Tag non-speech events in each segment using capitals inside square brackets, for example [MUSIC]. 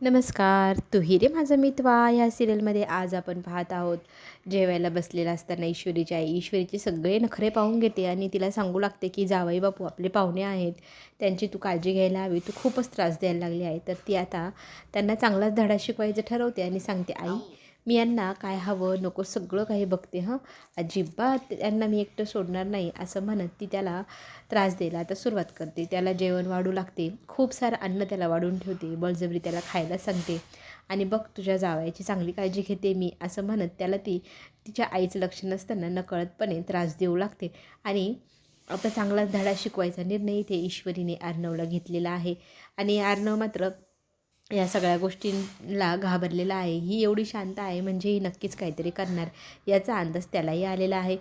नमस्कार तुहिरे माझा मितवा. ह्या सिरियलमध्ये आज आपण पाहत आहोत जेवायला बसलेला असताना ईश्वरीची आई. ईश्वरीचे सगळे नखरे पाहून घेते आणि तिला सांगू लागते की जावई बापू आपले पाहुणे आहेत. त्यांची तू काळजी घ्यायला हवी. तू खूपच त्रास द्यायला लागली आहे. तर ती आता त्यांना चांगलाच धडा शिकवायचं ठरवते आणि सांगते आई मी यांना काय हवं नको सगळं काही बघते हं. अजिबात यांना मी एकटं सोडणार नाही असं म्हणत ती त्याला त्रास द्यायला आता सुरुवात करते. त्याला जेवण वाढू लागते. खूप सारं अन्न त्याला वाढून ठेवते. बळजबरी त्याला खायला सांगते. आणि बघ तुझ्या जावयाची चांगली काळजी घेते मी असं म्हणत त्याला ती तिच्या आईचं लक्ष नसताना नकळतपणे त्रास देऊ लागते. आणि आता चांगलाच धडा शिकवायचा निर्णय इथे ईश्वरीने आर्णवला घेतलेला आहे. आणि आर्णव मात्र या सगळ्या गोष्टींला घाबरलेला आहे. ही एवढी शांत आहे म्हणजे ही नक्कीच काहीतरी करणार. याचा अंदाज त्यालाही आलेला आहे.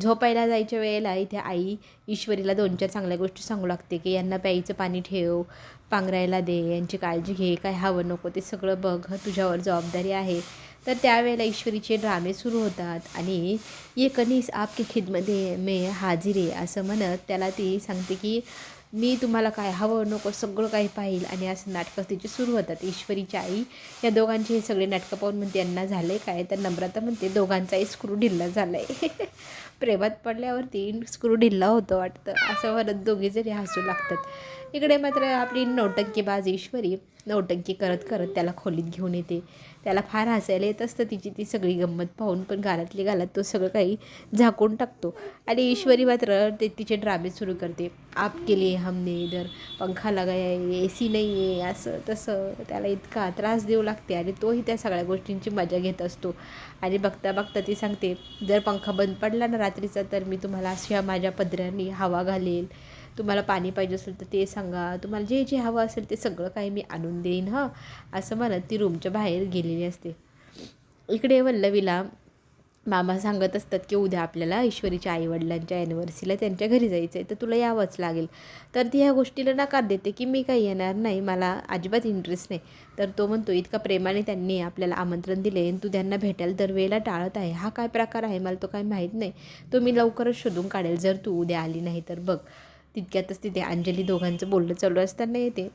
झोपायला जायच्या वेळेला इथे आई ईश्वरीला दोन चार चांगल्या गोष्टी सांगू लागते की यांना प्यायचं पाणी ठेव पांघरायला दे यांची काळजी घे काय हवं नको ते सगळं बघ तुझ्यावर जबाबदारी आहे. तर त्यावेळेला ईश्वरीचे ड्रामे सुरू होतात आणि ये आपके आपकी खिदमध्ये मे हाजिरे असं म्हणत त्याला ती सांगते की मी तुम्हाला काय हवं नको सगळं काही पाहिल. आणि असं नाटकं तिची सुरू होतात. ईश्वरीची आई या दोघांचे हे सगळे नाटकं पाहून म्हणते यांना झालं आहे काय? तर नम्रता म्हणते दोघांचाही स्क्रू ढिल्ला झाला आहे [LAUGHS] प्रेमात पडल्यावरती स्क्रू ढिल्ला होतो वाटतं. असं म्हणत दोघे जरी हसू लागतात. इकडे मात्र आपली नौटंकीबाज ईश्वरी नौटंकी करत करत त्याला खोलीत घेऊन येते. त्याला फार हसायला येत असतं. तिची ती सगळी गंमत पाहून पण घालातली घालात तो सगळं काही झाकून टाकतो. आणि ईश्वरी मात्र ते तिचे ड्रामे सुरू करते. आप केले हमने इधर पंखा लगाया ए सी नाही आहे असं तसं. त्याला इतका त्रास देऊ लागते आणि तोही त्या सगळ्या गोष्टींची मजा घेत असतो. आणि बघता बघता ती सांगते जर पंखा बंद पडला ना रात्रीचा तर मी तुम्हाला अशा माझ्या पदऱ्यांनी हवा घालेल. तुम्हाला पाणी पाहिजे असेल तर ते सांगा. तुम्हाला जे जे हवं असेल ते सगळं काही मी आणून देईन हं. असं म्हणत ती रूमच्या बाहेर गेलेली असते. इकडे वल्लवीला मामा सांगत असतात की उद्या आपल्याला ईश्वरीच्या आईवडिलांच्या ॲनिव्हर्सरीला त्यांच्या घरी जायचं आहे तर तुला यावंच लागेल. तर ती ह्या गोष्टीला नकार देते की मी काही येणार नाही मला अजिबात इंटरेस्ट नाही. तर तो म्हणतो इतका प्रेमाने त्यांनी आपल्याला आमंत्रण दिले आणि तू त्यांना भेटायला दरवेळेला टाळत आहे. हा काय प्रकार आहे? मला तो काही माहीत नाही. तो मी लवकरच शोधून काढेल. जर तू उद्या आली नाही तर बघ. तितक्यातच तिथे अंजली दोघांचं बोलणं चालू असताना येते.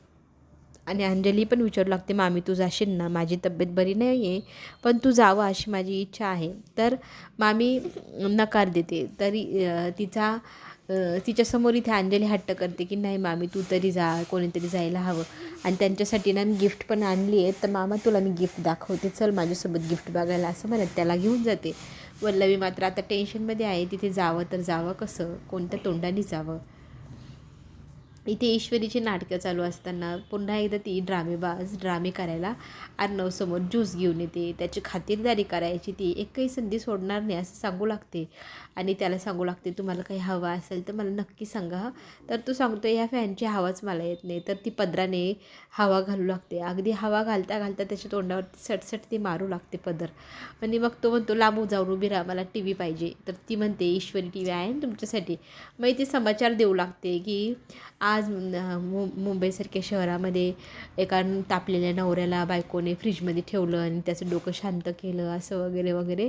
आणि अंजली पण विचारू लागते मामी तू जाशील ना? माझी तब्येत बरी नाही आहे पण तू जावं अशी माझी इच्छा आहे. तर मामी नकार देते. तरी तिचा तिच्यासमोर इथे अंजली हट्ट करते की नाही मामी तू तरी जा कोणीतरी जायला हवं. आणि त्यांच्यासाठी ना मी गिफ्ट पण आणली आहे. तर मामा तुला मी गिफ्ट दाखवते चल माझ्यासोबत गिफ्ट बघायला असं म्हणत त्याला घेऊन जाते. वल्लवी मात्र आता टेन्शनमध्ये आहे तिथे जावं तर जावं कसं? कोणत्या तोंडाने जावं? इथे ईश्वरीची नाटकं चालू असताना पुन्हा एकदा ती ड्रामेबाज ड्रामे करायला अर्णवसमोर ज्यूस घेऊन येते. त्याची खातिरदारी करायची. ती एकही संधी सोडणार नाही असं सांगू लागते. आणि त्याला सांगू लागते तुम्हाला काही हवा असेल तर मला नक्की सांगा. तर तू सांगतो या फॅनची हवाच मला येत नाही. तर ती पदराने हवा घालू लागते. अगदी हवा घालता घालता त्याच्या तोंडावरती सटसट ती मारू लागते पदर. आणि मग तो म्हणतो लांबू जाऊन उभी राहा मला टी व्ही पाहिजे. तर ती म्हणते ईश्वरी टी व्ही आहे ना तुमच्यासाठी? मग ती समाचार देऊ लागते की आज मु मुंबईसारख्या शहरामध्ये एका तापलेल्या नवऱ्याला बायकोने फ्रीजमध्ये ठेवलं आणि त्याचं डोकं शांत केलं असं वगैरे वगैरे.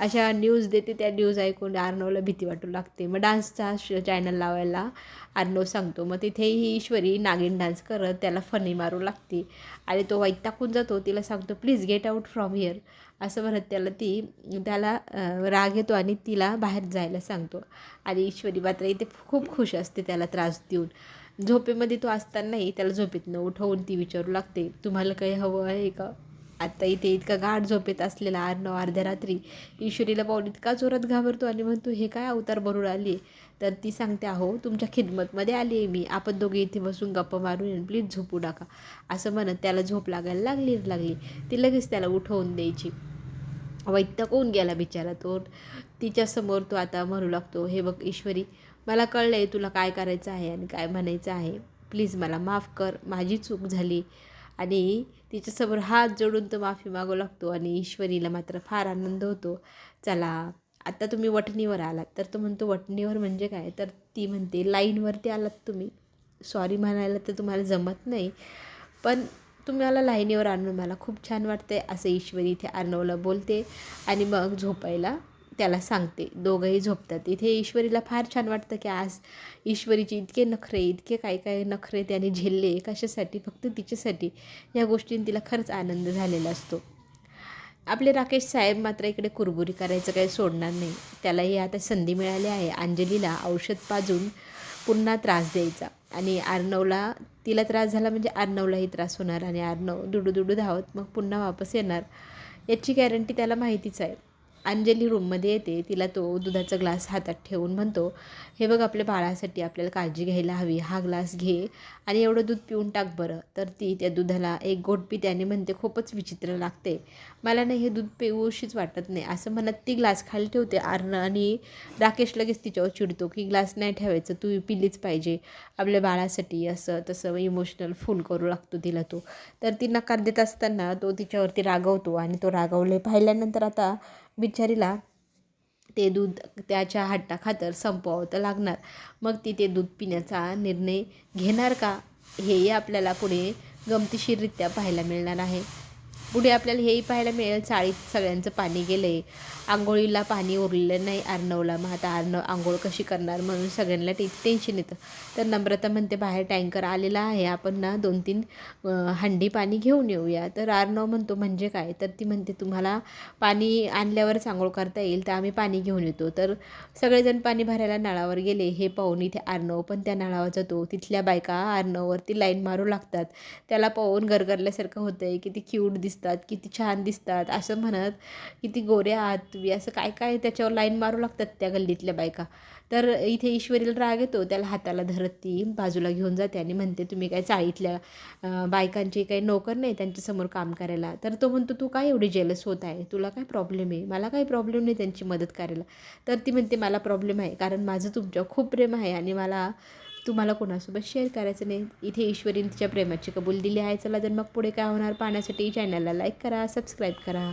अशा न्यूज देते त्या न्यूज ऐकून आर्नवला भीती वाटू लागते. मग डान्सचा चॅनल लावायला आर्नव सांगतो. मग तिथेही ईश्वरी नागिन डान्स करत त्याला फनी मारू लागते. आणि तो वैताकून जातो. तिला सांगतो please get out from here असं म्हणत त्याला ती त्याला राग येतो आणि तिला बाहेर जायला सांगतो. आणि ईश्वरी मात्र इथे खूप खुश असते त्याला त्रास देऊन. झोपेमध्ये तो असतानाही त्याला झोपेतनं उठवून ती विचारू लागते. तुम्हाला काही हवं आहे का? आत्ता इथे इतका गाढ झोपेत असलेला अर्णव अर्ध्या रात्री ईश्वरीला पाहून इतका जोरात घाबरतो आणि म्हणतो हे काय अवतार बरोबर आली तर ती सांगते अहो तुमच्या खिदमतमध्ये आली आहे मी. आपण दोघे इथे बसून गप्पा मारून प्लीज झोपू नका. असं म्हणत त्याला झोप लागायला लागली लागली. ती लगेच त्याला उठवून द्यायची. वैतकून गेला बिचारा तो तिच्यासमोर तो आता म्हणू लागतो हे बघ ईश्वरी मला कळलं आहे तुला काय करायचं आहे आणि काय म्हणायचं आहे. प्लीज मला माफ कर. माझी चूक झाली. आणि तिच्यासमोर हात जोडून तो माफी मागू लागतो आणि ईश्वरीला मात्र फार आनंद होतो. चला आता तुम्ही वटणीवर आलात. तर तो म्हणतो वटणीवर म्हणजे काय? तर ती म्हणते लाईनवरती आलात तुम्ही. सॉरी म्हणायला तर तुम्हाला जमत नाही. पण तुम्हाला लाईनीवर आणून मला खूप छान वाटते असं ईश्वरी इथे अर्णवला बोलते आणि मग झोपायला त्याला सांगते. दोघंही झोपतात. इथे ईश्वरीला फार छान वाटतं की आज ईश्वरीचे इतके नखरे इतके काय काय नखरे त्याने झेलले. कशासाठी? फक्त तिच्यासाठी. या गोष्टीने तिला खरंच आनंद झालेला असतो. आपले राकेश साहेब मात्र इकडे कुरबुरी करायचं काही सोडणार नाही. त्यालाही आता संधी मिळाली आहे. अंजलीला औषध पाजून पुन्हा त्रास द्यायचा. आणि आर्नवला तिला त्रास झाला म्हणजे आर्नवलाही त्रास होणार आणि आर्नव दुडू दुडू धावत मग पुन्हा वापस येणार याची गॅरंटी त्याला माहितीच आहे. अंजली रूममध्ये येते. तिला तो दुधाचा ग्लास हातात ठेवून म्हणतो हे बघ आपल्या बाळासाठी आपल्याला काळजी घ्यायला हवी. हा ग्लास घे आणि एवढं दूध पिऊन टाक बरं. तर ती त्या दुधाला एक गोट पित्याने म्हणते खूपच विचित्र लागते. मला नाही हे दूध पिऊशीच वाटत नाही. असं म्हणत ती ग्लास खाली ठेवते. आर्ण आणि राकेश लगेच तिच्यावर चिडतो की ग्लास नाही ठेवायचं. तू पिलीच पाहिजे. आपल्या बाळासाठी असं तसं इमोशनल फुल करू लागतो तिला तो. तर ती नकार देत असताना तो तिच्यावरती रागवतो आणि तो रागवले पाहिल्यानंतर आता बिचारीला ते दूध त्याच्या हट्टाखातर संपवावं तर लागणार. मग ती ते दूध पिण्याचा निर्णय घेणार का? हेही आपल्याला पुढे गमतीशीररित्या पाहायला मिळणार आहे. पुढे आपल्याला हेही पाहायला मिळेल चाळीत सगळ्यांचं पाणी गेलं आहे आंघोळीला पाणी उरलेलं नाही अर्णवला मग आता अर्णव आंघोळ कशी करणार म्हणून सगळ्यांना टे टेन्शन येतं. तर नम्रता म्हणते बाहेर टँकर आलेला आहे. आपण ना दोन तीन हंडी पाणी घेऊन येऊया. तर अर्णव म्हणतो म्हणजे काय? तर ती म्हणते तुम्हाला पाणी आणल्यावरच आंघोळ करता येईल तर आम्ही पाणी घेऊन येतो. तर सगळेजण पाणी भरायला नळावर गेले. हे पाहून इथे अर्णव पण त्या नळावर जातो. तिथल्या बायका अर्णववरती लाईन मारू लागतात. त्याला पाहून गरगरल्यासारखं होतं आहे किती क्यूट दिसतात किती छान दिसतात असं म्हणत किती गोऱ्या आहात तुम्ही असं काय काय त्याच्यावर लाईन मारू लागतात त्या गल्लीतल्या बायका. तर इथे ईश्वरीला राग येतो त्याला हाताला धरत ती बाजूला घेऊन जाते आणि म्हणते तुम्ही काय चाळीतल्या बायकांची काही नोकर नाही त्यांच्यासमोर काम करायला तर तो म्हणतो तू काय एवढी जेलस होत आहे? तुला काय प्रॉब्लेम आहे? मला काही प्रॉब्लेम नाही त्यांची मदत करायला. तर ती म्हणते मला प्रॉब्लेम आहे कारण माझं तुमच्यावर खूप प्रेम आहे आणि मला तुम्हाला कोणासोबत शेअर करायचं नाही? इथे ईश्वरीने तिच्या प्रेमाची कबूल दिली आहे. चला तर मग पुढे काय होणार? पाहण्यासाठी चॅनलला लाईक करा सबस्क्राईब करा.